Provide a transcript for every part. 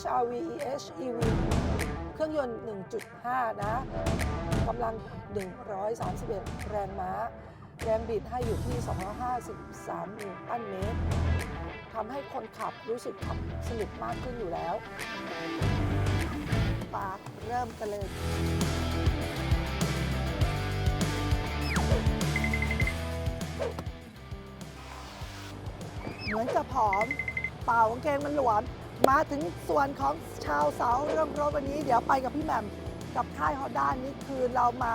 HRV EHEV เครื่องยนต์ 1.5 นะกำลัง 131 แรงม้า แรงบิดให้อยู่ที่ 253นิวตันเมตรทำให้คนขับรู้สึกขับสนุกมากขึ้นอยู่แล้วปาเริ่มกันเลยเหมือนจะผอม เป่ากางเกงมันหลวม มาถึงส่วนของชาวเสาเรื่องรถวันนี้ เดี๋ยวไปกับพี่แหม่มกับค่ายฮอนด้านี่คือเรามา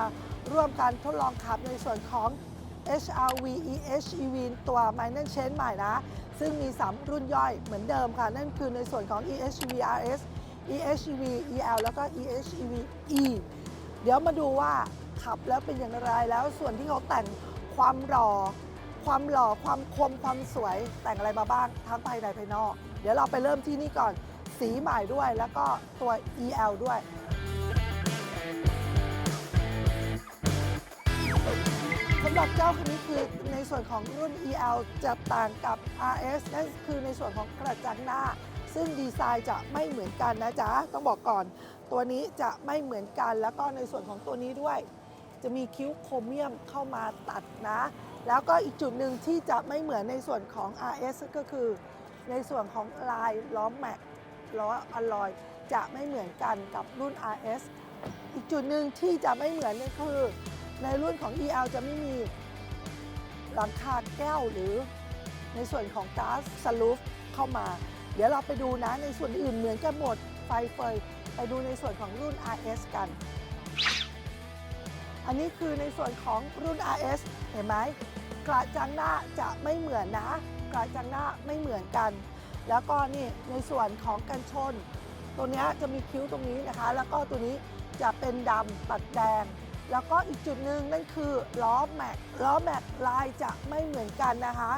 ร่วมกันทดลองขับในส่วนของ HRV EHEV ตัว Minor Change ใหม่นะ ซึ่งมี 3 รุ่นย่อยเหมือนเดิมค่ะ นั่นคือในส่วนของ EHEV RS EHEV EL แล้วก็ EHEV E เดี๋ยวมาดูว่าขับแล้วเป็นอย่างไรแล้วส่วนที่เขาแต่งความหล่อความหล่อความคมความสวยแต่งอะไรมาบ้างทั้งภายในภายนอก เดี๋ยวเราไปเริ่มที่นี่ก่อน สีใหม่ด้วยแล้วก็ตัว EL ด้วยสำหรับเจ้าคันนี้คือในส่วนของรุ่น EL จะต่างกับ RS นั่นคือในส่วนของกระจังหน้า ซึ่งดีไซน์จะไม่เหมือนกันนะจ๊ะ ต้องบอกก่อน ตัวนี้จะไม่เหมือนกัน แล้วก็ในส่วนของตัวนี้ด้วย จะมีคิ้วโครเมียมเข้ามาตัดนะ แล้วก็อีกจุดหนึ่งที่จะไม่เหมือนในส่วนของ RS ก็คือ ในส่วนของลายล้อมแม็กล้ออลลอยจะไม่เหมือนกันกับรุ่น RS อีกจุดหนึ่งที่จะไม่เหมือนนี่คือ ในรุ่นของ EL จะไม่มีหลังคาแก้วหรือในส่วนของก๊าซสลูฟเข้ามา เดี๋ยวเราไปดูนะในส่วนอื่นเหมือนกันหมดไฟเฟยไปดูในส่วนของรุ่น RS กัน อันนี้คือในส่วนของรุ่น RS เห็นไหม กระจังหน้าจะไม่เหมือนนะ กระจังหน้าไม่เหมือนกัน แล้วก็นี่ในส่วนของกันชน ตัวนี้จะมีคิ้วตรงนี้นะคะ แล้วก็ตัวนี้จะเป็นดำตัดแดง แล้วก็อีกจุดหนึ่งนั่นคือล้อแม็กล้อแม็กลายจะไม่เหมือนกันนะคะ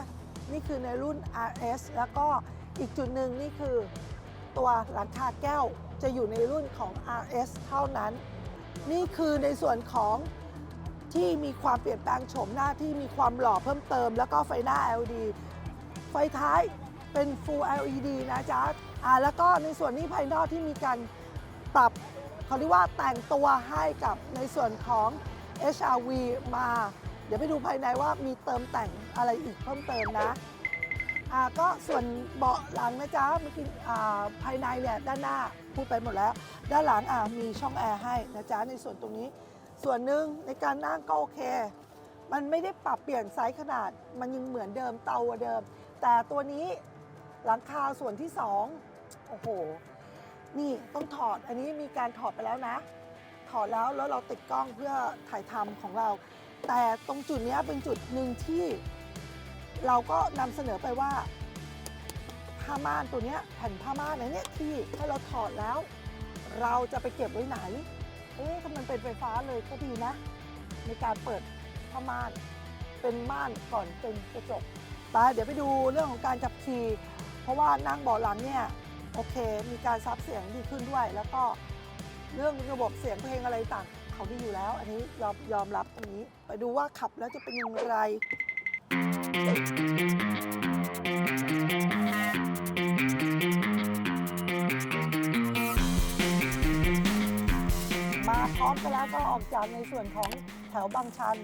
นี่คือในรุ่น RS แล้วก็อีกจุดหนึ่งนี่คือตัวหลังคาแก้วจะอยู่ในรุ่นของ RS เท่านั้น นี่คือในส่วนของ ที่มีความเปลี่ยนแปลงโฉมหน้าที่มีความหล่อเพิ่มเติม แล้วก็ไฟหน้า LED ไฟท้ายเป็น Full LED นะจ๊ะอ่าแล้วก็ในส่วนนี้ภายนอกที่มีการปรับเขาเรียกว่าแต่งตัวให้กับในส่วนของ HRV มา เดี๋ยวไปดูภายในว่ามีเติมแต่งอะไรอีกเพิ่มเติมนะอ่าก็ส่วนเบาะหลังนะจ๊ะเมื่อกี้อ่าภายในเนี่ยด้านหน้าพูดไปหมดแล้ว ด้านหลังอ่ามีช่องแอร์ให้นะจ๊ะในส่วนตรงนี้ ส่วนหนึ่งในการนั่งก็โอเค มันไม่ได้ปรับเปลี่ยนไซส์ขนาด มันยังเหมือนเดิมเตาเดิม แต่ตัวนี้หลังคาส่วนที่สองโอ้โห นี่ต้องถอด อันนี้มีการถอดไปแล้วนะ ถอดแล้วแล้วเราติดกล้องเพื่อถ่ายทำของเรา แต่ตรงจุดนี้เป็นจุดหนึ่งที่ เราก็นำเสนอไปว่าผ้าม่านตัวนี้แผ่นผ้าม่านอันเนี้ยที่ถ้าเราถอดแล้ว เราจะไปเก็บไว้ไหน อ๊ะถ้ามันเป็นไฟฟ้าเลยก็ดีนะ ในการเปิดผ้าม่านเป็นม่านก่อนเป็นกระจกไปเดี๋ยวไปดูเรื่องของการจับขี่เพราะว่านั่งเบาะหลังเนี่ยโอเค มีการซับเสียงดีขึ้นด้วย แล้วก็เรื่องระบบเสียงเพลงอะไรต่างเขาดีอยู่แล้ว อันนี้ยอมยอมรับตรงนี้ ไปดูว่าขับแล้วจะเป็นอย่างไร อมกันแล้วก็ออกจากในส่วนของแถวบางชัน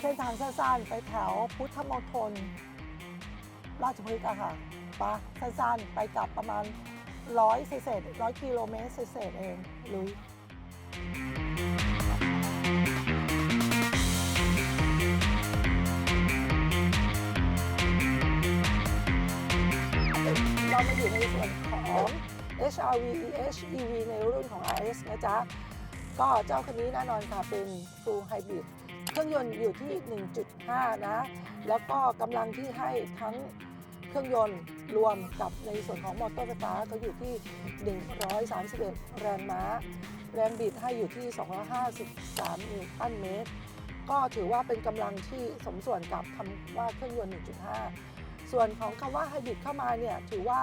เส้นทางสั้นๆไปแถวพุทธมณฑลราชพฤกษ์อะค่ะปะสั้นๆไปกลับประมาณร้อยเศษร้อยกิโลเมตรเศษเองลุยเรามาอยู่ในส่วนของ HRV EHEV ในรุ่นของ RS นะจ๊ะ ก็เจ้าคันนี้แน่นอนค่ะเป็น Full Hybrid เครื่องยนต์อยู่ที่ 1.5 นะ แล้วก็กำลังที่ให้ทั้งเครื่องยนต์รวมกับในส่วนของมอเตอร์ไฟฟ้าก็อยู่ที่ 131 แรงม้า แรงบิดให้อยู่ที่ 253 นิวตันเมตร ก็ถือว่าเป็นกำลังที่สมส่วนกับคำว่าเครื่องยนต์ 1.5 ส่วนของคำว่าไฮบริดเข้ามาเนี่ยถือว่า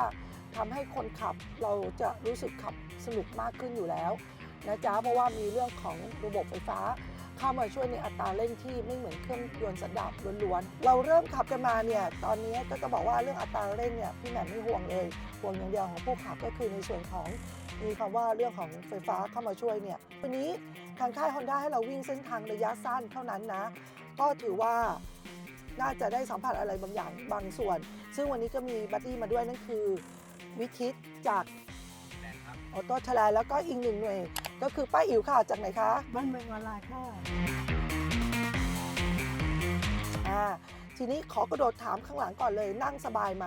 ทำให้คนขับเราจะรู้สึกขับสนุกมากขึ้นอยู่แล้ว นะจ๊ะเพราะว่ามีเรื่องของระบบไฟฟ้า เข้ามาช่วยในอัตราเร่งที่ไม่เหมือนเครื่องยนต์สันดาปล้วนๆ เราเริ่มขับกันมาเนี่ยตอนนี้ก็จะบอกว่าเรื่องอัตราเร่งเนี่ยพี่แหม่มไม่ห่วงเลยห่วงอย่างเดียวของผู้ขับก็คือในส่วนของมีคำว่าเรื่องของไฟฟ้าเข้ามาช่วยเนี่ยวันนี้ทางค่าย Honda ให้เราวิ่งเส้นทางระยะสั้นเท่านั้นนะ ก็ถือว่าน่าจะได้สัมผัสอะไรบางอย่างบางส่วน ซึ่งวันนี้ก็มีบัดดี้มาด้วยนั่นคือ วิทิตจากออโต้ทลายแล้วก็อีกหนึ่งหน่วย ก็คือป้าอิ๋วค่ะจากไหนคะบ้านเมืองออนไลน์ค่ะอ่าทีนี้ขอกระโดดถามข้างหลังก่อนเลยนั่งสบายไหม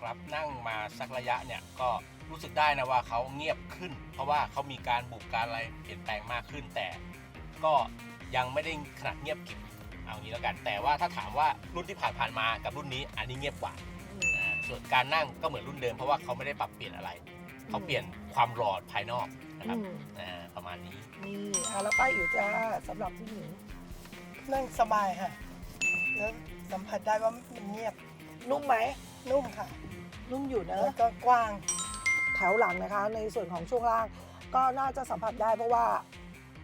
ครับนั่งมาสักระยะเนี่ยก็รู้สึกได้นะว่าเขาเงียบขึ้น เพราะว่าเขามีการบุกการอะไรเปลี่ยนแปลงมากขึ้น แต่ก็ยังไม่ได้ขนาดเงียบกริบเอางี้แล้วกัน แต่ว่าถ้าถามว่ารุ่นที่ผ่านผ่านๆมากับรุ่นนี้อันนี้เงียบกว่าอ่า ส่วนการนั่งก็เหมือนรุ่นเดิมเพราะว่าเขาไม่ได้ปรับเปลี่ยนอะไร เขาเปลี่ยนความหลอดภายนอก นะครับอืม อ่าประมาณนี้ นี่อะแล้วป้าอิ๋วจ้าสำหรับผู้หญิงนั่งสบายค่ะ แล้วสัมผัสได้ว่ามันเงียบ นุ่มไหมนุ่มค่ะ นุ่มอยู่นะ แล้วก็กว้างแถวหลังนะคะ ในส่วนของช่วงล่าง ก็น่าจะสัมผัสได้เพราะว่า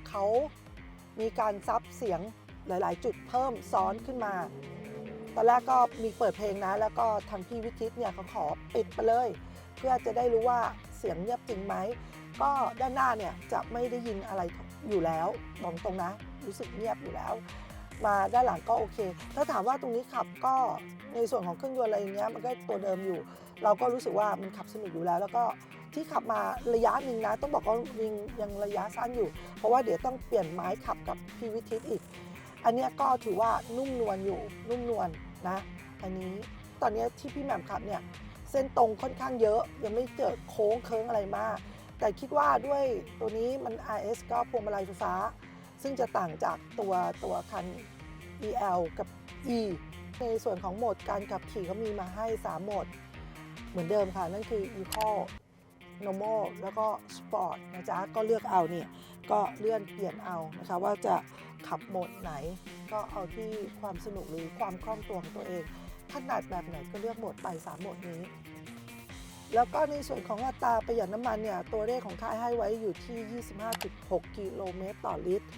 เขามีการซับเสียงหลาย ๆ จุดเพิ่มซ้อนขึ้นมา ตอนแรกก็มีเปิดเพลงนะ แล้วก็ทางพี่วิทิตเนี่ยเขาขอปิดไปเลย เพื่อจะได้รู้ว่าเสียงเงียบจริงไหม ก็ด้านหน้าเนี่ยจะไม่ได้ยินอะไรอยู่แล้วบอกตรงนะ รู้สึกเงียบอยู่แล้ว มาด้านหลังก็โอเค ถ้าถามว่าตรงนี้ขับก็ในส่วนของเครื่องยนต์อะไรอย่างเงี้ยมันก็ตัวเดิมอยู่ เราก็รู้สึกว่ามันขับสนุกอยู่แล้ว แล้วก็ที่ขับมาระยะหนึ่งนะ ต้องบอกว่ายังยังระยะสั้นอยู่ เพราะว่าเดี๋ยวต้องเปลี่ยนไม้ขับกับพี่วิทิตอีก อันเนี้ยก็ถือว่านุ่มนวลอยู่นุ่มนวลนะ อันนี้ตอนนี้ที่พี่แหม่มขับเนี่ยเส้นตรงค่อนข้างเยอะยังไม่เจอโค้งเคิ้งอะไรมาก แต่คิดว่าด้วยตัวนี้มัน RS ก็พวงมาลัยไฟฟ้า ซึ่งจะต่างจากตัวตัวคัน EL กับ E ในส่วนของโหมดการขับขี่เขามีมาให้ 3 โหมด เหมือนเดิมค่ะ นั่นคือ Eco Normal แล้วก็ Sport นะจ๊ะ ก็เลือกเอาเนี่ย ก็เลื่อนเปลี่ยนเอานะคะ ว่าจะขับโหมดไหน ก็เอาที่ความสนุกหรือความคล่องตัวของตัวเองถนัดแบบไหนก็เลือกโหมดไป 3 โหมดนี้ แล้วก็ในส่วนของอัตราประหยัดน้ำมันเนี่ยตัวเลขของค่ายให้ไว้อยู่ที่ 25.6 กิโลเมตรต่อลิตร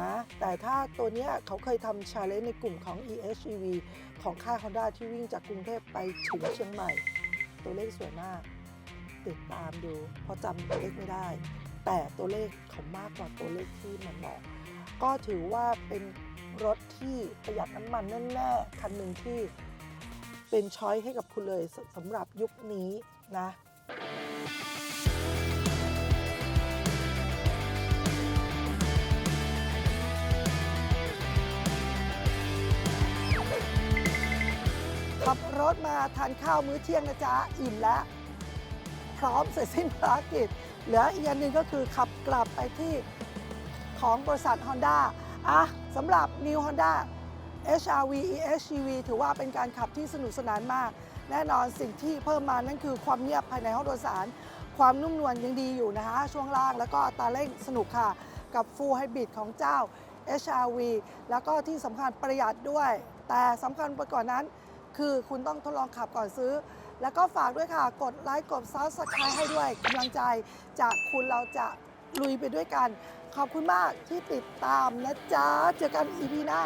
นะแต่ถ้าตัวเนี้ยเขาเคยทำชาเลนจ์ในกลุ่มของ EHEV ของค่าย Honda ที่วิ่งจากกรุงเทพไปถึงเชียงใหม่ ตัวเลขสวยมาก ติดตามดู เพราะจำตัวเลขไม่ได้ แต่ตัวเลขเขามากกว่าตัวเลขที่มันบอกก็ถือว่าเป็นรถที่ประหยัดน้ำมันแน่ๆคันหนึ่งที่เป็นช้อยให้กับคุณเลยสำหรับยุคนี้ นะขับรถมาทานข้าวมื้อเที่ยงนะจ๊ะ อิ่มแล้ว พร้อมเสร็จสิ้นภารกิจ เหลืออีกอันหนึ่งก็คือขับกลับไปที่ของบริษัท Honda อะสำหรับ New Honda HRV EHEV ถือว่าเป็นการขับที่สนุกสนานมาก แน่นอนสิ่งที่เพิ่มมานั่นคือความเงียบภายในห้องโดยสาร ความนุ่มนวลยังดีอยู่นะคะ ช่วงล่างแล้วก็ตาเร่งสนุกค่ะ กับ Full Hybrid ของเจ้า HRV แล้วก็ที่สำคัญประหยัดด้วย แต่สำคัญไปกว่อนนั้น คือคุณต้องทดลองขับก่อนซื้อ แล้วก็ฝากด้วยค่ะ กดไลค์กดซับสไครต์ให้ด้วยกำลังใจจากคุณเราจะลุยไปด้วยกัน ขอบคุณมากที่ติดตามนะจ๊ะ เจอกันอีพีหน้า